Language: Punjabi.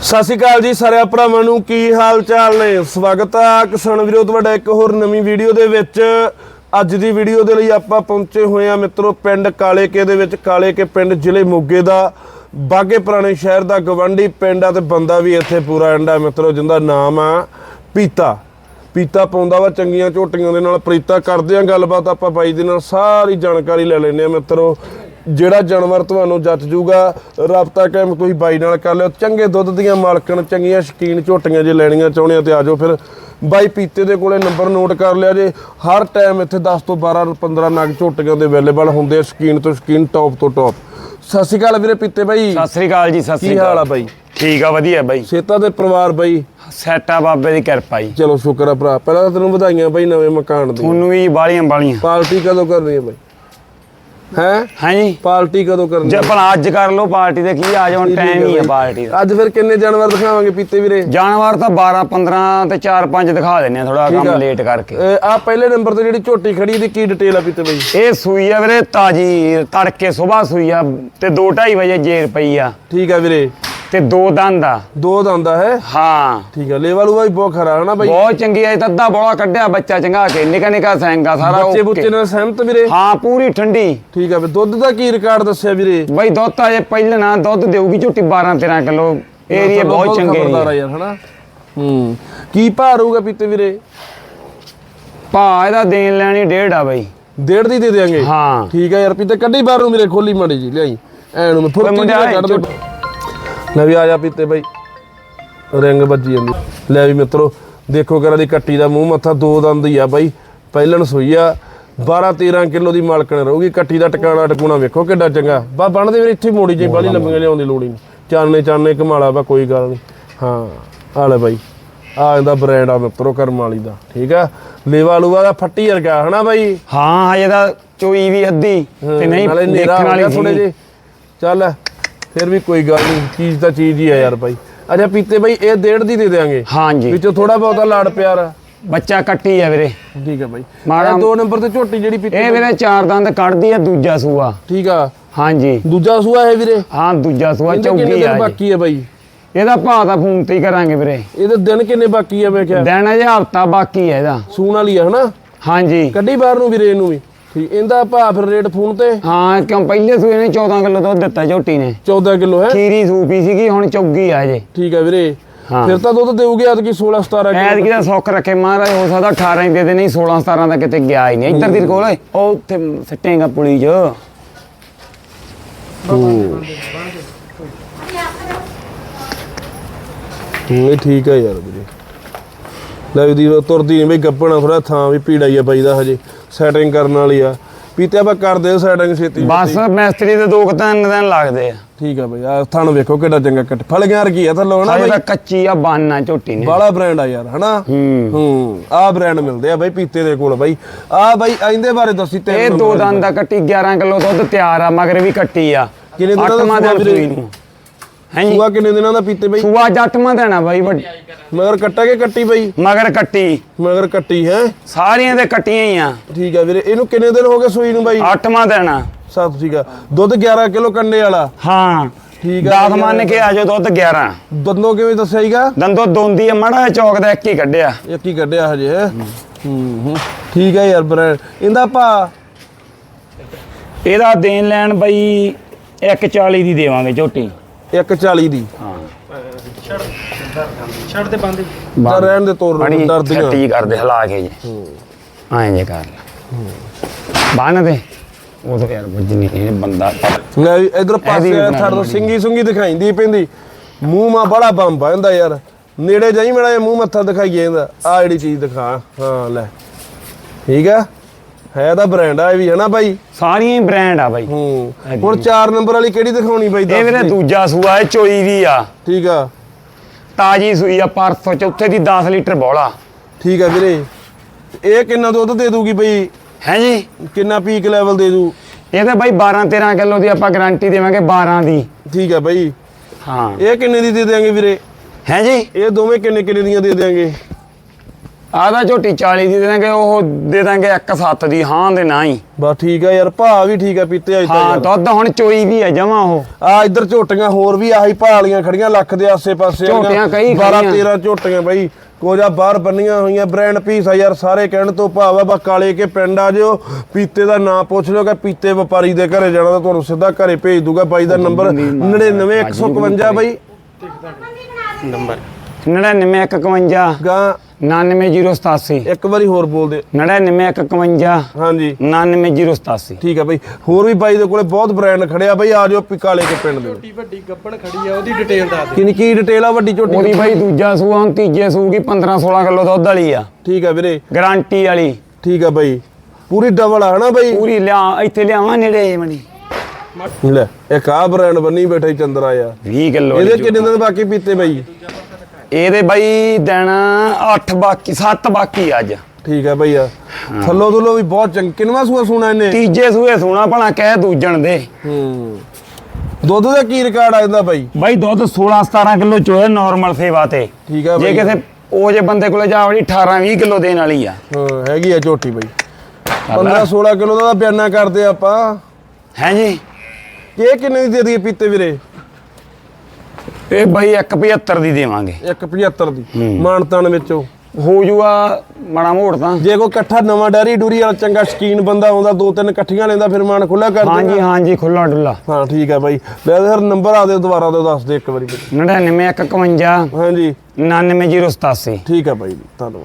ਸਤਿ ਸ਼੍ਰੀ ਅਕਾਲ ਜੀ ਸਾਰਿਆਂ ਭਰਾਵਾਂ ਨੂੰ, ਕੀ ਹਾਲ ਚਾਲ ਨੇ? ਸਵਾਗਤ ਆ ਕਿਸਾਨ ਵੀਰੋ, ਤੁਹਾਡਾ ਇੱਕ ਹੋਰ ਨਵੀਂ ਵੀਡੀਓ ਦੇ ਵਿੱਚ। ਅੱਜ ਦੀ ਵੀਡੀਓ ਦੇ ਲਈ ਆਪਾਂ ਪਹੁੰਚੇ ਹੋਏ ਆ ਮਿੱਤਰੋ, ਪਿੰਡ ਕਾਲੇਕੇ ਦੇ ਵਿੱਚ, ਕਾਲੇਕੇ ਪਿੰਡ ਜ਼ਿਲ੍ਹੇ ਮੋਗੇ ਦਾ, ਬਾਗੇ ਪੁਰਾਣੇ ਸ਼ਹਿਰ ਦਾ ਗਵੰਡੀ ਪਿੰਡ ਆ ਤੇ ਬੰਦਾ ਵੀ ਇੱਥੇ ਪੂਰਾ ਐਂਡਾ ਮਿੱਤਰੋ, ਜਿੰਦਾ ਨਾਮ ਆ ਪੀਤਾ। ਪੀਤਾ ਪਾਉਂਦਾ ਵਾ ਚੰਗੀਆਂ ਝੋਟੀਆਂ ਦੇ ਨਾਲ, ਪ੍ਰੀਤਾ ਕਰਦੇ ਆ ਗੱਲਬਾਤ, ਆਪਾਂ ਬਾਈ ਦੇ ਨਾਲ ਸਾਰੀ ਜਾਣਕਾਰੀ ਲੈ ਲੈਂਦੇ ਆ ਮਿੱਤਰੋ। ਜਿਹੜਾ ਜਾਨਵਰ ਤੁਹਾਨੂੰ ਜੱਜ ਜੂਗਾ ਰਾਬਤਾ ਕਾਇਮ ਤੁਸੀਂ ਬਾਈ ਨਾਲ ਕਰ ਲਿਓ। ਚੰਗੇ ਦੁੱਧ ਦੀਆਂ ਮਾਲਕਣ ਚੰਗੀਆਂ ਸ਼ਕੀਨ ਝੋਟੀਆਂ ਜੇ ਲੈਣੀਆਂ ਚਾਹੁੰਦੇ ਆ ਤੇ ਆਜੋ ਫਿਰ। ਬਾਈ ਪੀਤੇ ਦੇ ਕੋਲੇ ਨੰਬਰ ਨੋਟ ਕਰ ਲਿਆ ਜੇ। ਹਰ ਟਾਈਮ ਇੱਥੇ 10 ਤੋਂ 12 15 ਨਗ ਝੋਟੀਆਂ ਦੇ ਅਵੇਲੇਬਲ ਹੁੰਦੇ ਆ ਸ਼ਕੀਨ ਤੋਂ ਸ਼ਕੀਨ ਟੌਪ ਤੋਂ ਟੌਪ ਸਤਿ ਸ਼੍ਰੀ ਅਕਾਲ ਵੀਰੇ ਪੀਤੇ ਬਾਈ। ਸਤਿ ਸ੍ਰੀ ਅਕਾਲ ਜੀ ਸਤਿ ਸ੍ਰੀ ਕੀ ਹਾਲ ਆ ਬਾਈ? ਠੀਕ ਆ ਵਧੀਆ ਬਾਈ। ਸੇਤਾ ਦੇ ਪਰਿਵਾਰ ਬਾਈ? ਸੈਟ ਆ ਬਾਬੇ ਦੀ ਕਿਰਪਾ ਜੀ। ਚਲੋ ਸ਼ੁਕਰ ਆ ਭਰਾ ਪਹਿਲਾਂ ਤਾਂ ਤੈਨੂੰ ਵਧਾਈਆਂ ਬਾਈ ਨਵੇਂ ਮਕਾਨ ਦੀ ਤੁਹਾਨੂੰ ਵੀ ਬਾਲੀਆਂ ਬਾਲੀਆਂ ਪਾਰਟੀ ਕਦੋਂ ਕਰਨੀ ਹੈ ਬਾਈ? ਹੈ? ਹਾਂ ਜੀ ਪਾਰਟੀ ਕਦੋਂ ਕਰਨੀ? ਜੇ? ਆਪਣਾ ਅੱਜ ਕਰ ਲਓ ਪਾਰਟੀ ਦੇ ਕੀ ਆ ਜਾਣ ਟਾਈਮ ਹੀ ਆ ਪਾਰਟੀ ਦਾ। ਅੱਜ ਫਿਰ ਕਿੰਨੇ ਜਾਨਵਰ ਦਿਖਾਵਾਂਗੇ ਪੀਤੇ ਵੀਰੇ? ਜਾਨਵਰ ਤਾਂ 12 15 ਤੇ 4 5 ਦਿਖਾ ਦਿੰਨੇ ਆ ਥੋੜਾ ਕੰਮ ਲੇਟ ਕਰਕੇ। ਆ ਪਹਿਲੇ ਨੰਬਰ ਤੇ ਜਿਹੜੀ ਝੋਟੀ ਖੜੀ ਇਹਦੀ ਕੀ ਡਿਟੇਲ ਆ ਪੀਤੇ ਬਾਈ? ਇਹ ਸੂਈ ਆ ਵੀਰੇ ਤਾਜੀ ਤੜਕੇ ਸਵੇਰ ਸੂਈ ਆ ਤੇ 2:30 ਵਜੇ ਜੇਰ ਪਈ ਆ। ਠੀਕ ਆ ਵੀਰੇ। ਤੇ ਦੋ ਦੰਦ ਆ। ਦੋ ਦੰਦਾ ਹੈ? ਹਾਂ। ਠੀਕ ਆ ਲੇਵਲ ਉਹ ਵੀ ਬਹੁਤ ਖਰਾ ਹਨਾ ਬਾਈ? ਬਹੁਤ ਚੰਗੀ ਆ ਇਹ ਤਾਂ ਅੱਧਾ ਬੋਲਾ ਕੱਢਿਆ ਬੱਚਾ ਚੰਗਾ ਕੇ ਨਿਕਾ ਨਿਕਾ ਸੈਂਗਾ ਸਾਰਾ ਬੱਚੇ ਬੁੱਚੇ ਨਾਲ ਸਹਿਮਤ ਵੀਰੇ? ਹਾਂ ਪੂਰੀ ਠੰਡੀ। ਠੀਕ ਆ ਵੀ ਦੁੱਧ ਦਾ ਕੀ ਰਿਕਾਰਡ ਦੱਸਿਆ ਵੀਰੇ? ਬਈ ਦੁੱਧ ਤਾਂ ਜੇ ਪਹਿਲਾਂ ਨਾ ਦੁੱਧ ਦੇਊਗੀ ਝੋਟੀ 12 13 ਕਿਲੋ। ਏਰੀਆ ਬਹੁਤ ਚੰਗੇ ਨੇ। ਯਾਰ ਹਨਾ? ਹੂੰ। ਕੀ ਭਾਰ ਹੋਊਗਾ ਪੀਤੇ ਵੀਰੇ? ਭਾ ਇਹਦਾ ਦੇਣ ਲੈਣੀ ਡੇਢ ਆ ਬਈ। ਡੇਢ ਦੀ ਦੇ ਦੇਾਂਗੇ ਹਾਂ। ਠੀਕ ਆ ਯਾਰ ਪੀਤੇ ਕੱਢੀ ਬਾਹਰ ਨੂੰ ਵੀਰੇ ਖੋਲੀ ਮਾੜੀ ਜੀ ਲਿਆਈ। ਐ ਨੂੰ ਮੈਂ ਫੁਰਤੀ ਜਿਹੀ ਕੱਢ ਦੇ ਲੈ ਵੀ ਆ ਜਾ ਪੀਤੇ ਬਾਈ। ਰਿੰਗ ਵੱਜੀ ਜਾਂਦੀ। ਲੈ ਵੀ ਮਿੱਤਰੋ ਦੇਖੋ ਕਰਾਂ ਦੀ ਕੱਟੀ ਦਾ ਮੂੰਹ ਮੱਥਾ ਦੋ ਦੰਦ ਹੀ ਆ ਬਾਈ। ਪਹਿਲਣ ਸੋਈ ਆ। 12 13 ਕਿਲੋ ਦੀ ਮਾਲਕਣ ਰਹੂਗੀ। ਕੱਟੀ ਦਾ ਟਿਕਾਣਾ ਟਕੂਣਾ ਵੇਖੋ ਕਿੱਡਾ ਚੰਗਾ। ਬਾ ਬਣਦੇ ਵੀਰੇ ਇੱਥੇ ਮੋੜੀ ਜੇ ਬਾਲੀ ਲੰਮੀਆਂ ਲਿਆਉਣ ਦੀ ਲੋੜ ਹੀ ਨਹੀਂ ਚਾਨਣੇ ਚਾਨਣੇ ਕਮਾਲਾ ਵਾ ਕੋਈ ਗੱਲ ਨਹੀਂ ਹਾਂ ਆ ਲੈ ਬਾਈ। ਆ ਇਹਦਾ ਬ੍ਰਾਂਡ ਆ ਮਿੱਤਰੋ ਕਰਮ ਵਾਲੀ ਦਾ। ਠੀਕ ਆ? ਲੇਵਾ ਲੂਵਾ ਦਾ ਫੱਟੀ ਵਰਗਾ ਹਨਾ ਬਾਈ? ਹਾਂ ਹਜੇ ਤਾਂ ਚੋਈ ਵੀ ਅੱਧੀ ਤੇ ਨਹੀਂ ਦੇਖਣ ਵਾਲੀ ਥੋੜੇ ਜੇ ਚੱਲ ਫਿਰ ਵੀ ਕੋਈ ਗੱਲ ਨਹੀਂ ਚੀਜ਼ ਤਾਂ ਚੀਜ਼ ਹੀ ਆ ਯਾਰ ਬਾਈ ਅੱਛਾ ਪੀਤੇ ਬਾਈ ਇਹ ਡੇਢ ਦੀ ਦੇ ਦੇਾਂਗੇ ਹਾਂਜੀ। ਵਿੱਚੋਂ ਥੋੜਾ ਬਹੁਤਾ ਲਾੜ ਪਿਆਰ। ਆ ਬੱਚਾ ਕੱਟੀ ਆ ਵੀਰੇ। ਠੀਕ ਆ ਬਾਈ ਮਾੜਾ- ਦੋ ਨੰਬਰ ਤੇ ਝੋਟੀ ਜਿਹੜੀ ਪੀਤੇ ਇਹ ਵੀਰੇ ਚਾਰ ਦੰਦ ਕੱਢਦੀ ਆ ਦੂਜਾ ਸੂਆ। ਠੀਕ ਆ। ਹਾਂਜੀ। ਦੂਜਾ ਸੂਆ ਹੈ ਵੀਰੇ। ਹਾਂ ਦੂਜਾ ਸੂਆ ਚੌਗੀ ਆ। ਬਾਕੀ ਹੈ ਬਾਈ ਇਹਦਾ ਭਾਅ ਤਾਂ ਫੋਨ ਤੇ ਹੀ ਕਰਾਂਗੇ ਵੀਰੇ। ਇਹਦੇ ਦਿਨ ਕਿੰਨੇ ਬਾਕੀ ਆ ਮੈਂ ਕਿਹਾ। ਦਿਨ ਅਜੇ ਹਫਤਾ ਬਾਕੀ ਹੈ ਇਹਦਾ। ਸੂਣ ਵਾਲੀ ਆ ਹਨਾ? ਹਾਂਜੀ। ਕੱਢੀ ਬਾਹਰ ਨੂੰ ਵੀਰੇ ਇਹਨੂੰ ਵੀ। ਠੀਕ ਇਹਦਾ ਭਾ ਫਿਰ ਰੇਟ ਫੋਨ ਤੇ? ਹਾਂ ਕਿਉਂ ਪਹਿਲੇ ਸੂਏ ਨੇ 14 ਕਿਲੋ ਦੁੱਧ ਦਿੱਤਾ ਝੋਟੀ ਨੇ। 14 ਕਿਲੋ ਹੈ? ਖੀਰੀ ਸੂਪੀ ਸੀਗੀ ਹੁਣ ਚੌਗੀ ਆ ਜੇ ਠੀਕ ਆ ਵੀਰੇ। ਹਾਂ। ਫਿਰ ਤਾਂ ਦੁੱਧ ਦੇਊਗੀ ਐਤਕੀ 16 17 ਕਿਲੋ। ਐਤਕੀ ਦਾ ਸੁੱਖ ਰੱਖੇ ਮਹਾਰਾਜ ਹੋ ਸਕਦਾ 18 ਹੀ ਦੇ ਦੇ ਨਹੀਂ 16 17 ਦਾ ਕਿਤੇ ਗਿਆ ਹੀ ਨਹੀਂ। ਇੱਧਰ ਦੀ ਕੋਲ ਉਹ ਉੱਥੇ ਸੱਟੇਗਾ ਪੁਲੀ 'ਚ। ਇਹ ਠੀਕ ਆ ਯਾਰ ਵੀਰੇ। ਲੈ ਵੀ ਦੀ ਤੁਰਦੀ ਨਹੀਂ ਬਈ ਗੱਪਣਾ ਥੋੜਾ ਥਾਂ ਵੀ ਪੀੜਾ ਹੀ ਆ ਬਾਈ ਦਾ ਹਜੇ। ਸੈਟਿੰਗ ਕਰਨ ਵਾਲੀ ਆ। ਪੀਤੇ ਆਪਾਂ ਕਰਦੇ ਸੈਟਿੰਗ ਛੇਤੀ ਬਸ ਮਿਸਤਰੀ ਦੇ ਦੋ ਕੁ ਤਿੰਨ ਦਿਨ ਲੱਗਦੇ ਆ। ਠੀਕ ਆ ਬਈ ਆ ਥਣ ਵੇਖੋ ਕਿੱਡਾ ਚੰਗਾ ਕੱਟ ਫਲ ਗਿਆ ਰਕੀ ਆ ਥੱਲੋਂ ਹਜੇ ਬਈ? ਕੱਚੀ ਆ ਬਾਨਾ ਝੋਟੀ ਨੇ। ਬਾਲਾ ਬ੍ਰਾਂਡ ਆ ਯਾਰ ਹਨਾ? ਹੂੰ। ਹੂੰ ਆ ਬ੍ਰਾਂਡ ਮਿਲਦੇ ਆ ਬਈ ਪੀਤੇ ਦੇ ਕੋਲ ਬਈ। ਆ ਬਈ ਆਇੰਦੇ ਬਾਰੇ ਦੱਸੀ ਤੇ ਇਹ ਦੋ ਦੰਦ ਦਾ ਕੱਟੀ 11 ਕਿਲੋ ਦੁੱਧ ਤਿਆਰ ਆ ਮਗਰ ਵੀ ਕੱਟੀ ਆ। ਕਿੰਨੇ ਦਿਨਾਂ ਦਾ ਸੂਆ ਵੀਰੇ? ਹਾਂਜੀ ਸੂਆ ਕਿੰਨੇ ਦਿਨਾਂ ਦਾ ਪੀਤੇ ਬਈ? ਸੂਆ ਜੱਟਵਾਂ ਦੇਣਾ ਬਾਈ ਵੱਡੀ ਮਗਰ ਕੱਟਾ ਕੇ ਕੱਟੀ ਬਈ? ਮਗਰ ਕੱਟੀ। ਮਗਰ ਕੱਟੀ ਹੈ? ਸਾਰੀਆਂ ਦੇ ਕੱਟੀਆਂ ਹੀ ਆ। ਠੀਕ ਆ ਵੀਰੇ ਇਹਨੂੰ ਕਿੰਨੇ ਦਿਨ ਹੋ ਗਏ ਸੂਈ ਨੂੰ ਬਾਈ? ਅੱਠਵਾਂ ਦੇਣਾ ਸੱਤ ਠੀਕ ਆ। ਦੁੱਧ 11 ਕਿਲੋ ਕੰਡੇ ਵਾਲਾ। ਹਾਂ। ਠੀਕ ਆ 10 ਮੰਨ ਕੇ ਆ ਜਾਓ ਦੁੱਧ 11 ਦੰਦੋਂ ਕਿਵੇਂ ਦੱਸਿਆ ਹੀਗਾ ਦੰਦੋ ਦੋਂਦੀ ਆ ਮੜਾ ਚੌਕ ਦਾ ਇੱਕ ਹੀ ਕੱਢਿਆ। ਇੱਕ ਹੀ ਕੱਢਿਆ ਹਜੇ ਹੈ? ਹੂੰ ਹੂੰ। ਠੀਕ ਹੈ ਯਾਰ ਬ੍ਰਾਂਡ। ਇਹਦਾ ਭਾ? ਇਹਦਾ ਦੇਣ ਲੈਣ ਬਈ 140 ਦੀ ਦੇਵਾਂਗੇ ਝੋਟੀ। 140 ਦੀ। ਹਾਂ ਤਾਂ ਰਹਿਣ ਦੇ ਤੋਰ ਬੜੀ ਡਰਦੀਆਂ। ਛੱਟੀ ਕਰਦੇ ਹਲਾ ਕੇ ਜੀ। ਐਂ ਜੇ ਕਰ ਬੰਨ ਦੇ। ਉਹ ਤਾਂ ਯਾਰ ਵੱਜਣੀ ਨਹੀਂ ਬੰਦਾ ਲੈ ਇਧਰ ਪਾਸੇ ਥੜ ਤੋਂ। ਸਿੰਗੀ ਸੁੰਗੀ ਦਿਖਾਈਂਦੀ ਪੈਂਦੀ। ਮੂੰਹ ਮਾ ਬੜਾ ਬੰਬ ਆਂਦਾ ਯਾਰ। ਨੇੜੇ ਜਾਈ ਮੜਾ ਜਿਹਾ ਮੂੰਹ ਮੱਥਾ ਦਿਖਾਈਏ ਇਹਦਾ। ਆ ਜਿਹੜੀ ਚੀਜ਼ ਦਿਖਾ ਹਾਂ ਲੈ। ਠੀਕ ਆ? ਹੈ ਤਾਂ ਬ੍ਰਾਂਡ ਆ ਇਹ ਵੀ ਹੈ ਨਾ ਬਾਈ? ਸਾਰੀਆਂ ਹੀ ਬ੍ਰਾਂਡ ਆ ਬਾਈ। ਹੂੰ। ਹੁਣ 4 ਨੰਬਰ ਵਾਲੀ ਕਿਹੜੀ ਦਿਖਾਉਣੀ ਬਾਈ ਇਹ ਦੱਸ ਵੀਰੇ ਦੇ। ਦੂਜਾ ਸੂਆ ਇਹ ਚੋਈ ਵੀ ਆ। ਠੀਕ ਆ। ਤਾਜੀ ਸੂਈ ਆ ਪਰਸੋਂ ਚੌਥੇ ਦੀ 10 ਲੀਟਰ ਬੋਲਾ। ਠੀਕ ਆ ਵੀਰੇ। ਇਹ ਕਿੰਨਾ ਦੁੱਧ ਦੇ ਦੂਗੀ ਬਈ? ਹੈ ਜੀ। ਕਿੰਨਾ ਪੀਕ ਲੈਵਲ ਦੇ ਦੂ? ਇਹ ਤਾਂ ਬਾਈ 12 13 ਕਿਲੋ ਦੀ ਆਪਾਂ ਗਾਰੰਟੀ ਦੇਵਾਂਗੇ 12 ਦੀ। ਠੀਕ ਆ ਬਾਈ। ਹਾਂ। ਇਹ ਕਿੰਨੇ ਦੀ ਦੇ ਦੇਾਂਗੇ ਵੀਰੇ? ਹੈ ਜੀ। ਇਹ ਦੋਵੇਂ ਕਿੰਨੇ ਕਿੰਨੇ ਦੀਆਂ ਦੇ ਦੇਾਂਗੇ ਆਦਾ ਝੋਟੀ 40 ਦੀ ਦੇ ਦਾਂਗੇ ਉਹ ਦੇ ਦਾਂਗੇ 1.7 ਦੀ ਹਾਂ ਦੇ ਨਾ ਹੀ। ਬਸ ਠੀਕ ਆ ਯਾਰ ਭਾ ਵੀ ਠੀਕ ਆ ਪੀਤੇ ਅੱਜ ਤਾਂ ਹਾਂ ਯਾਰ। ਦੁੱਧ ਹੁਣ ਚੋਈ ਵੀ ਹੈ ਜਮਾ ਉਹ। ਆ ਇੱਧਰ ਝੋਟੀਆਂ ਹੋਰ ਵੀ ਆਹੀ ਭਾਲੀਆਂ ਖੜੀਆਂ ਲੱਖ ਦੇ ਆਸੇ-ਪਾਸੇ ਝੋਟੀਆਂ ਕਈ 12 ਖੜੀਆਂ। 13 ਝੋਟੀਆਂ ਬਈ ਕੋਜਾ ਬਾਹਰ ਬੰਨੀਆਂ ਹੋਈਆਂ ਬ੍ਰਾਂਡ ਪੀਸ ਆ ਯਾਰ ਸਾਰੇ ਕਹਿਣ ਤੋਂ ਭਾਵ ਆ ਬਾ ਕਾਲੇ ਕੇ ਪਿੰਡ ਆ ਜਿਓ ਪੀਤੇ ਦਾ ਨਾਂ ਪੁੱਛ ਲਿਓ ਕਿ ਪੀਤੇ ਵਪਾਰੀ ਦੇ ਘਰੇ ਜਾਣਾ ਤਾਂ ਤੁਹਾਨੂੰ ਸਿੱਧਾ ਘਰੇ ਭੇਜ ਦੂਗਾ ਬਾਈ ਦਾ ਨੰਬਰ 99151 ਬਾਈ। ਨੰਬਰ। 99151 ਗਾਂ 99087 ਇੱਕ ਵਾਰੀ ਹੋਰ ਬੋਲ ਦੇ। 99151 ਹਾਂਜੀ। 99087 ਠੀਕ ਆ ਬਈ ਹੋਰ ਵੀ ਬਾਈ ਦੇ ਕੋਲੇ ਬਹੁਤ ਬ੍ਰਾਂਡ ਖੜਿਆ ਬਈ ਆ ਜਾਓ ਪੀ- ਕਾਲੇ ਕੇ ਪਿੰਡ ਦੇ। ਛੋਟੀ ਵੱਡੀ ਗੱਬਣ ਖੜੀ ਆ ਉਹਦੀ ਡਿਟੇਲ ਦੱਸ ਦੇ ਕਿੰਨੀ ਕੀ ਡਿਟੇਲ ਆ ਵੱਡੀ ਝੋਟੀ ਉਹਦੀ ਬਾਈ ਦੂਜਾ ਸੂਆ ਹੁਣ ਤੀਜੇ ਸੂ ਕੀ 15 16 ਕਿਲੋ ਦੁੱਧ ਵਾਲੀ ਆ। ਠੀਕ ਆ ਵੀਰੇ। ਗਾਰੰਟੀ ਵਾਲੀ। ਠੀਕ ਆ ਬਾਈ। ਪੂਰੀ ਡਬਲ ਆ ਹਨਾ ਬਾਈ? ਪੂਰੀ ਲਿਆ ਇੱਥੇ ਲਿਆਵਾਂ ਨੇੜੇ ਮਣੀ। ਲੈ ਇੱਕ ਆ ਬ੍ਰਾਂਡ ਬੰਨੀ ਬੈਠਾ ਈ ਚੰਦਰਾ ਯਾਰ। 20 ਕਿਲੋ ਇਹਦੇ ਕਿੰਨੇ ਦਿਨ ਬਾਕੀ ਪੀਤੇ ਬਾਈ? ਇਹਦੇ ਬਾਈ ਦਿਨ 8 ਬਾਕੀ 7 ਬਾਕੀ ਅੱਜ। ਠੀਕ ਆ ਬਈ ਆ ਥੱਲੋ ਥੱਲੋ ਵੀ ਬਹੁਤ ਚੰਗ ਕਿੰਨਵਾ ਸੂਆ ਸੁਣਾ ਇਹਨੇ? ਤੀਜੇ ਸੂਏ ਸੋਣਾ ਭਲਾ ਕਹਿ ਦੂਜਣ ਦੇ। ਹੂੰ। ਦੁੱਧ ਦਾ ਕੀ ਰਿਕਾਰਡ ਆ ਇਹਦਾ ਬਾਈ? ਬਾਈ ਦੁੱਧ 16 17 ਕਿਲੋ ਚੋਏ ਨਾਰਮਲ ਸੇਵਾ ਤੇ। ਠੀਕ ਆ ਜੇ ਕਿਸੇ ਉਹ ਜੇ ਬੰਦੇ ਕੋਲੇ ਜਾ ਵੜੀ 18 20 ਕਿਲੋ ਦੇਣ ਵਾਲੀ ਆ। ਹਾਂ ਹੈਗੀ ਆ ਝੋਟੀ ਬਾਈ। 15 16 ਕਿਲੋ ਦਾ ਬਿਆਨਾ ਕਰਦੇ ਆਪਾਂ। ਹੈ ਜੀ? ਇਹ ਕਿੰਨੇ ਦੀ ਦੇ ਦਈਏ ਪੀਤੇ ਵੀਰੇ? ਇਹ ਬਾਈ 175 ਦੀ ਦੇਵਾਂਗੇ। 175 ਦੀ। ਮਾਨਤਾਨ ਵਿੱਚੋਂ। ਹੋ ਜੂਆ ਮਾੜਾ ਮੋੜ ਤਾਂ। ਜੇ ਕੋਈ ਇਕੱਠਾ ਨਵਾਂ ਡੈਰੀ ਡੂਰੀ ਵਾਲਾ ਚੰਗਾ ਸ਼ਕੀਨ ਬੰਦਾ ਆਉਂਦਾ ਦੋ ਤਿੰਨ ਇਕੱਠੀਆਂ ਲੈਂਦਾ ਫਿਰ ਮਾਨ ਖੁੱਲਾ ਕਰ ਹਾਂਜੀ ਦਿੰਦਾ। ਹਾਂਜੀ ਖੁੱਲਾ ਡੁੱਲਾ ਹਾਂ ਠੀਕ ਆ ਬਾਈ। ਲੈ ਫਿਰ ਨੰਬਰ ਆ ਦਿਓ ਦੁਬਾਰਾ ਦਿਓ ਦੱਸ ਦੇ ਇੱਕ ਵਾਰੀ। ਬਾਈ। 99 151 ਹਾਂਜੀ। 99087 ਠੀਕ ਆ ਬਾਈ ਧੰਨਵਾਦ।